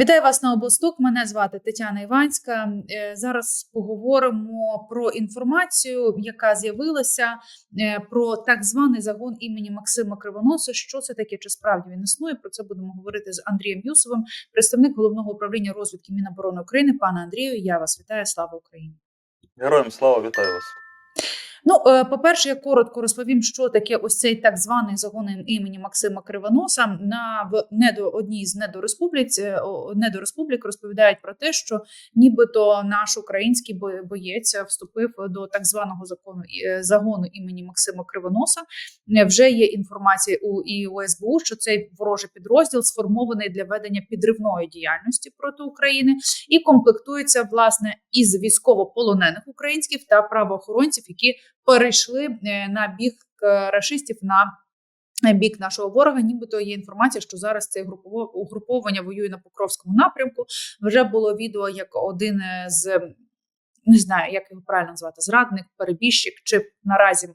Вітаю вас на обосток. Мене звати Тетяна Іванська. Е, Зараз поговоримо про інформацію, яка з'явилася е, про так званий загон імені Максима Кривоноса. Що це таке? Чи справді він існує? Про це будемо говорити з Андрієм Юсовим, представник головного управління розвідки Міноборони України. Пане Андрію, я вас вітаю. Слава Україні! Героям слава, вітаю вас. Ну, е, по-перше, я коротко розповім, що таке ось цей так званий загон імені Максима Кривоноса. На в недо одній з недореспублік, е, недореспублік розповідають про те, що нібито наш український боєць вступив до так званого закону е, загону імені Максима Кривоноса. Вже є інформація у і у СБУ, що цей ворожий підрозділ сформований для ведення підривної діяльності проти України і комплектується власне із військовополонених українських та правоохоронців, які перейшли е, на бік е, рашистів на бік нашого ворога. Нібито є інформація, що зараз це угруповання воює на Покровському напрямку. Вже було відео, як один з не знаю, як його правильно назвати, зрадник, перебіжчик, чи наразі.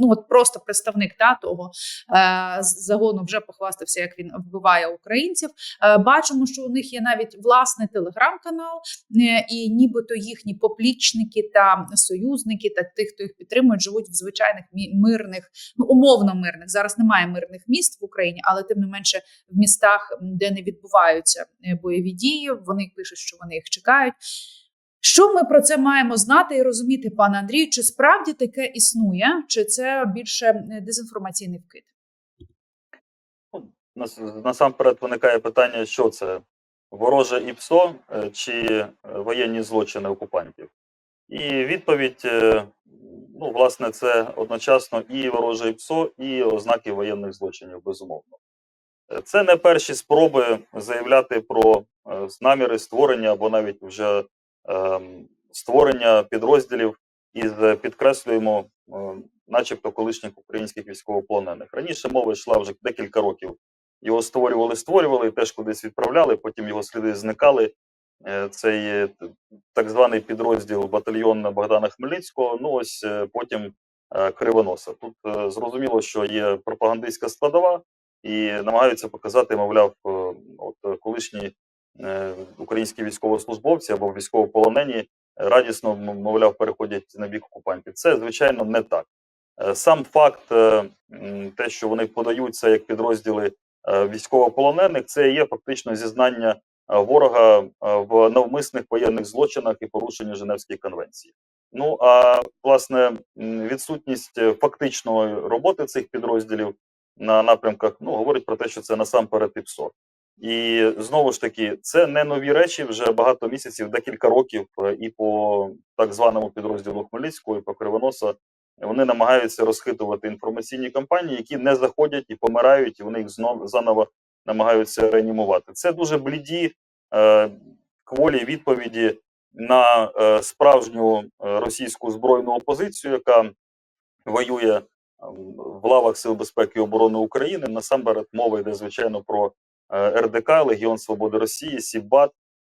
Ну, от просто представник та того е, загону вже похвастався, як він вбиває українців. Е, бачимо, що у них є навіть власний телеграм-канал, Е, і нібито їхні поплічники та союзники, та тих, хто їх підтримують, живуть в звичайних мирних, ну умовно мирних. Зараз немає мирних міст в Україні, але тим не менше в містах, де не відбуваються е, бойові дії, вони пишуть, що вони їх чекають. Що ми про це маємо знати і розуміти, пане Андрію? Чи справді таке існує, чи це більше е, дезінформаційний вкид? Насамперед виникає питання, що це вороже ІПСО е, чи е, воєнні злочини окупантів. І відповідь, ну, власне, це одночасно і вороже ІПСО, і ознаки воєнних злочинів, безумовно. Це не перші спроби заявляти про наміри створення або навіть вже створення підрозділів із е, підкреслюємо, е, начебто колишніх українських військовополонених. Раніше мова йшла вже декілька років. Його створювали, створювали, теж кудись відправляли, потім його сліди зникали. Е, Цей так званий підрозділ батальйон Богдана Хмельницького. Ну ось потім Кривоноса. Тут зрозуміло, що є пропагандистська складова, і намагаються показати, мовляв, от колишні українські військовослужбовці або військовополонені е, радісно, мовляв, переходять на бік окупантів. Це звичайно не так. Е, Сам факт, е, те, що вони подаються як підрозділи е, військовополонених, це є фактично зізнання е, ворога е, в навмисних воєнних злочинах і порушенні Женевської конвенції. Ну а власне відсутність е, фактичної роботи цих підрозділів на напрямках ну говорить про те, що це насамперед ІПСО. І знову ж таки, це не нові речі вже багато місяців, декілька років, е, і по так званому підрозділу Хмельницького, і по Кривоноса вони намагаються розхитувати інформаційні кампанії, які не заходять і помирають, і вони їх знов заново намагаються реанімувати. Це дуже бліді е, кволі відповіді на е, справжню е, російську збройну опозицію, яка воює в лавах Сил безпеки і оборони України. Насамперед мова йде звичайно про РДК, Легіон Свободи Росії, Сібат.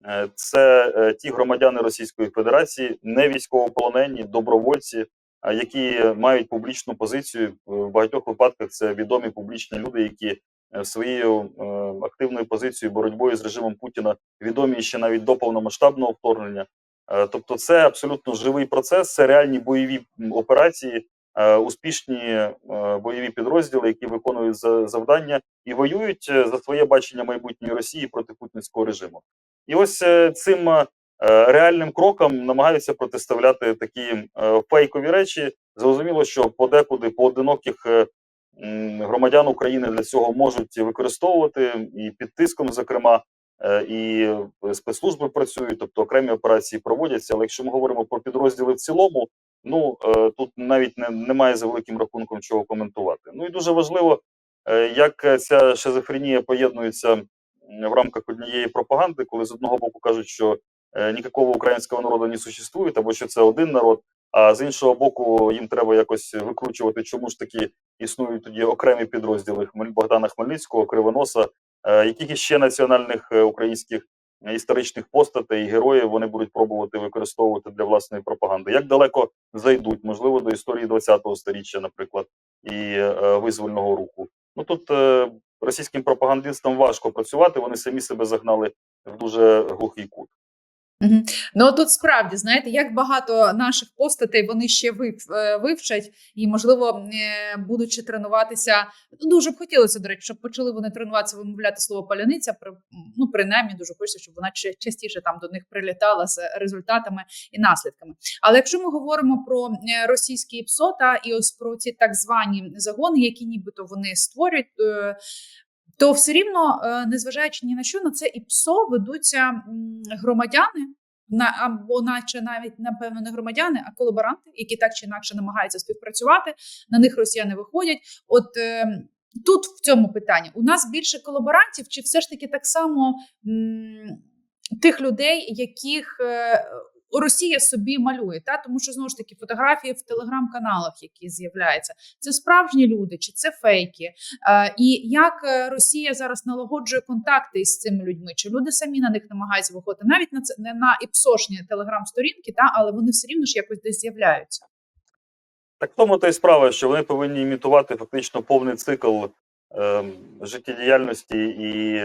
Е, Це е, ті громадяни Російської Федерації, не військовополонені, добровольці, які мають публічну позицію. В багатьох випадках це відомі публічні люди, які е, своєю е, активною позицією боротьбою з режимом Путіна відомі ще навіть до повномасштабного вторгнення. Е, Тобто, це абсолютно живий процес, це реальні бойові операції, е, успішні е, бойові підрозділи, які виконують за- завдання і воюють е, за своє бачення майбутньої Росії проти путінського режиму. І ось е, цим е, реальним кроком намагаються протиставляти такі е, фейкові речі. Зрозуміло, що подекуди поодиноких е, громадян України для цього можуть використовувати і під тиском, зокрема, е, і спецслужби працюють, тобто окремі операції проводяться. Але якщо ми говоримо про підрозділи в цілому, ну е, тут навіть не, немає за великим рахунком чого коментувати. Ну і дуже важливо, е, як ця шизофренія поєднується в рамках однієї пропаганди, коли з одного боку кажуть, що е, ніякого українського народу не существує, або що це один народ. А з іншого боку, їм треба якось викручувати, чому ж таки існують тоді окремі підрозділи Богдана Хмельницького, Кривоноса, яких іще національних українських історичних постатей і героїв вони будуть пробувати використовувати для власної пропаганди. Як далеко зайдуть, можливо, до історії ХХ століття, наприклад, і е, визвольного руху. Ну тут е, російським пропагандистам важко працювати. Вони самі себе загнали в дуже глухий кут. Мгм. Ну тут справді знаєте, як багато наших постатей вони ще е, вивчать, і можливо, е, будучи тренуватися, дуже б хотілося, до речі, щоб почали вони тренуватися вимовляти слово паляниця. при- Ну принаймні дуже хочеться, щоб вона ча- частіше там до них прилітала з результатами і наслідками. Але якщо ми говоримо про е, російські ПСО та і ось про ці так звані загони, які нібито вони створюють. То все рівно, е, незважаючи ні на що, на це і ПСО ведуться громадяни, на або наче навіть напевно не громадяни, а колаборанти, які так чи інакше намагаються співпрацювати. На них росіяни виходять. От е, тут в цьому питанні у нас більше колаборантів, чи все ж таки так само м, тих людей, яких е, Росія собі малює, та тому що знову ж таки фотографії в телеграм-каналах, які з'являються, це справжні люди, чи це фейки? Е, і як е, Росія зараз налагоджує контакти із цими людьми? Чи люди самі на них намагаються виходити? Навіть на це не на іпсошні телеграм-сторінки, та але вони все рівно ж якось десь з'являються. Так тому та й справа, що вони повинні імітувати фактично повний цикл е, життєдіяльності і,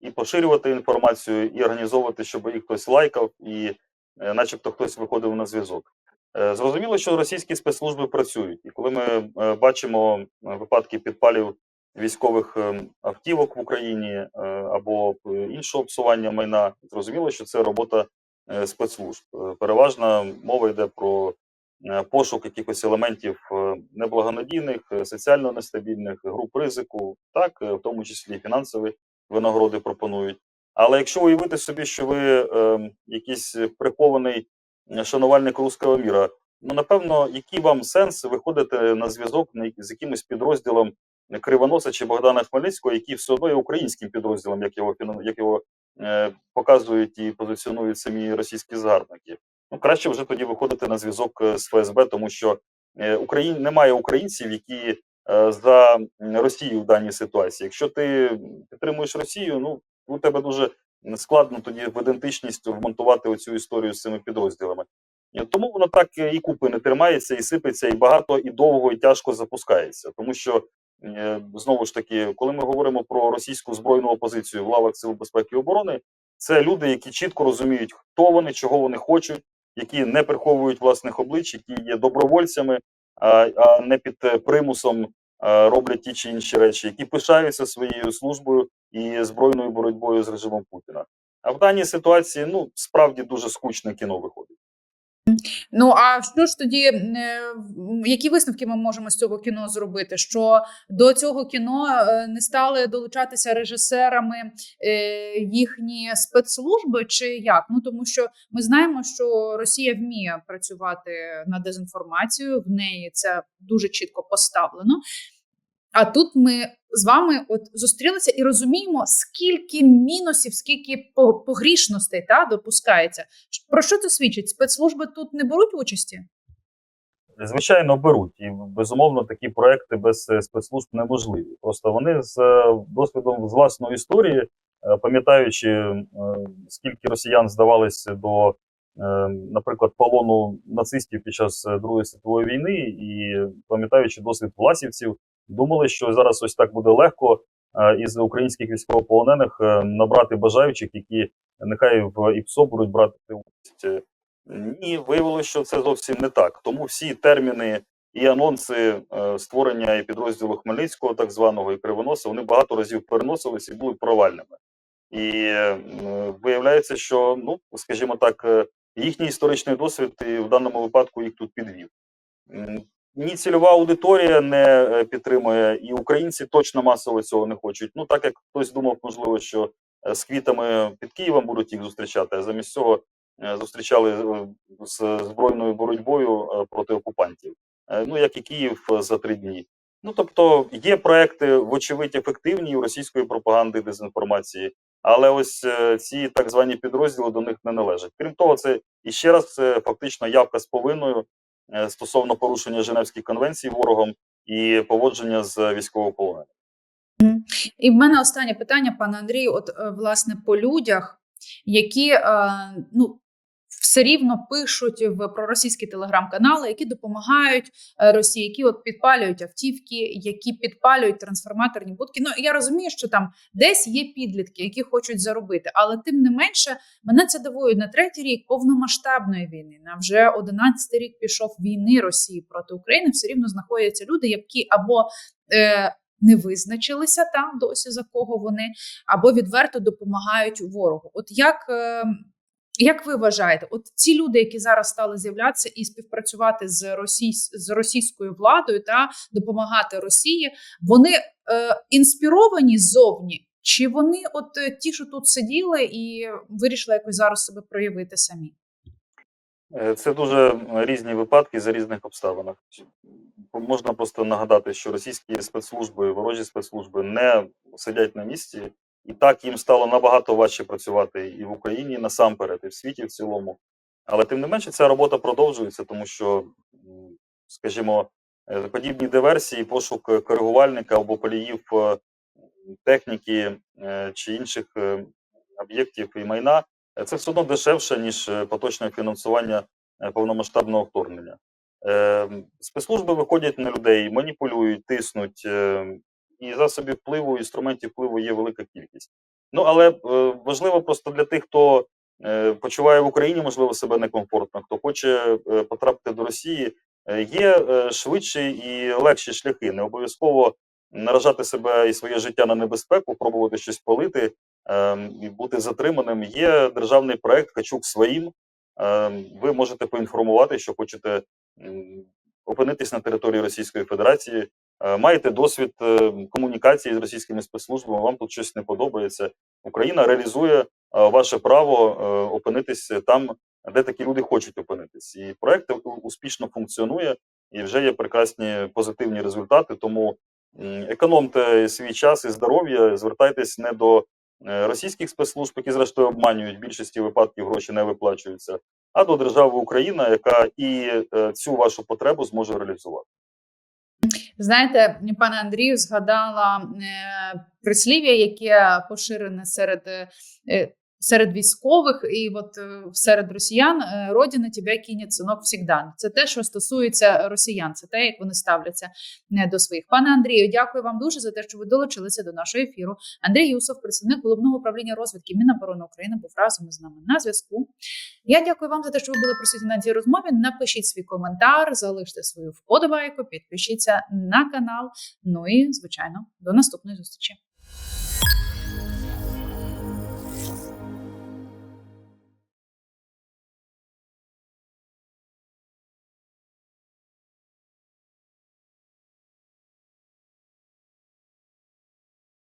і поширювати інформацію, і організовувати, щоб їх хтось лайкав, і начебто хтось виходив на зв'язок. Е, зрозуміло, що російські спецслужби працюють, і коли ми е, бачимо е, випадки підпалів військових е, автівок в Україні е, або е, іншого псування майна, зрозуміло, що це робота е, спецслужб. Е, Переважна мова йде про е, пошук якихось елементів е, неблагонадійних, е, соціально нестабільних груп ризику, так, е, в тому числі фінансові винагороди пропонують. Але якщо уявити собі, що ви е, якийсь прихований е, шанувальник руського міра, ну напевно, який вам сенс виходити на зв'язок з якимось підрозділом Кривоноса чи Богдана Хмельницького, який все одно є українським підрозділом, як його як його е, показують і позиціонують самі російські загарбники. Ну, краще вже тоді виходити на зв'язок е, з ФСБ, тому що е, Україн... немає українців, які е, за Росію в даній ситуації. Якщо ти підтримуєш Росію, ну у тебе дуже складно тоді в ідентичність вмонтувати оцю історію з цими підрозділами. Тому воно так е, і купи не тримається, і сипеться, і багато, і довго, і тяжко запускається. Тому що е, знову ж таки, коли ми говоримо про російську збройну опозицію в лавах сил безпеки і оборони, це люди, які чітко розуміють, хто вони, чого вони хочуть, які не приховують власних облич, які є добровольцями, а, а не під е, примусом роблять ті чи інші речі, які пишаються своєю службою і збройною боротьбою з режимом Путіна. А в даній ситуації ну справді дуже скучне кіно виходить. Ну а що ж тоді, е, які висновки ми можемо з цього кіно зробити? Що до цього кіно е, не стали долучатися режисерами е, їхні спецслужби, чи як? Ну тому що ми знаємо, що Росія вміє працювати на дезінформацію, в неї це дуже чітко поставлено. А тут ми з вами от зустрілися і розуміємо, скільки мінусів, скільки погрішностей та допускається. Про що це свідчить? Спецслужби тут не беруть участі? Звичайно, беруть і безумовно такі проекти без е, спецслужб неможливі. Просто вони з е, досвідом з власної історії, е, пам'ятаючи, скільки росіян здавалися до, наприклад, полону нацистів під час Другої світової війни, і пам'ятаючи досвід власівців, думали, що зараз ось так буде легко е, із українських військовополонених е, набрати бажаючих, які нехай в ІПСО будуть брати участь. Ні, виявилося, що це зовсім не так. Тому всі терміни і анонси е, створення і підрозділу Хмельницького, так званого, і Кривоноса, вони багато разів переносились і були провальними. І виявляється, що, ну, скажімо так, їхній історичний досвід і в даному випадку їх тут підвів. Ні цільова аудиторія не е, підтримує, і українці точно масово цього не хочуть. Ну, так як хтось думав, можливо, що е, з квітами під Києвом будуть їх зустрічати, а замість цього е, зустрічали з збройною боротьбою проти окупантів. Ну, як і Київ за три дні. Ну, тобто, є проекти, вочевидь, ефективні у російської пропаганди дезінформації, але ось ці так звані підрозділи до них не належать. Крім того, це і ще раз це фактично явка з повинною стосовно порушення Женевських конвенцій ворогом і поводження з військовополоненими. І в мене останнє питання, пане Андрію. От е, власне по людях, які е, ну все рівно пишуть в проросійські телеграм-канали, які допомагають е, Росії, які от підпалюють автівки, які підпалюють трансформаторні будки. Ну я розумію, що там десь є підлітки, які хочуть заробити, але тим не менше мене це дивує на третій рік повномасштабної війни. На вже одинадцятий рік пішов війни Росії проти України. Все рівно знаходяться люди, які або е, не визначилися там досі за кого вони, або відверто допомагають ворогу. От як. Е, як ви вважаєте, от ці люди, які зараз стали з'являтися і співпрацювати з російсь, з російською владою та допомагати Росії, вони е, інспіровані ззовні, чи вони, от е, ті, що тут сиділи і вирішили якось зараз себе проявити самі? Е, Це дуже різні випадки за різних обставинах. Можна просто нагадати, що російські спецслужби, ворожі спецслужби не сидять на місці, і так їм стало набагато важче працювати і в Україні насамперед, і в світі в цілому. Але тим не менше, ця робота продовжується, тому що, скажімо, е, подібні диверсії, пошук коригувальника або поліїв е, техніки е, чи інших об'єктів і майна це все одно дешевше, ніж поточне фінансування повномасштабного вторгнення. Е, Спецслужби виходять на людей, маніпулюють, тиснуть, е, і засобів впливу, інструментів впливу є велика кількість. Ну але е, важливо просто для тих, хто е, почуває в Україні, можливо, себе некомфортно, хто хоче е, потрапити до Росії, е, є е, швидші і легші шляхи. Не обов'язково наражати себе і своє життя на небезпеку, пробувати щось палити і бути затриманим. Є державний проект Качук своїм. Ви можете поінформувати, що хочете опинитись на території Російської Федерації. Е, Маєте досвід е, комунікації з російськими спецслужбами, вам тут щось не подобається. Україна реалізує е, ваше право опинитись там, де такі люди хочуть опинитись. І проект успішно функціонує, і вже є прекрасні позитивні результати. Тому економте свій час і здоров'я, звертайтесь не до російських спецслужб, які зрештою обманюють більшості випадків гроші не виплачуються, а до держави Україна, яка і цю вашу потребу зможе реалізувати. Знаєте, пане Андрію, згадала е, прислів'я, яке поширене серед, е, серед військових і от е, серед росіян е, родина тебе кине синок всігда. Це те, що стосується росіян, це те, як вони ставляться е, до своїх. Пане Андрію, дякую вам дуже за те, що ви долучилися до нашого ефіру. Андрій Юсов, представник головного управління розвідки Міноборони України, був разом із нами на зв'язку. Я дякую вам за те, що ви були присутні на цій розмові. Напишіть свій коментар, залиште свою вподобайку, підпишіться на канал. Ну і звичайно, до наступної зустрічі.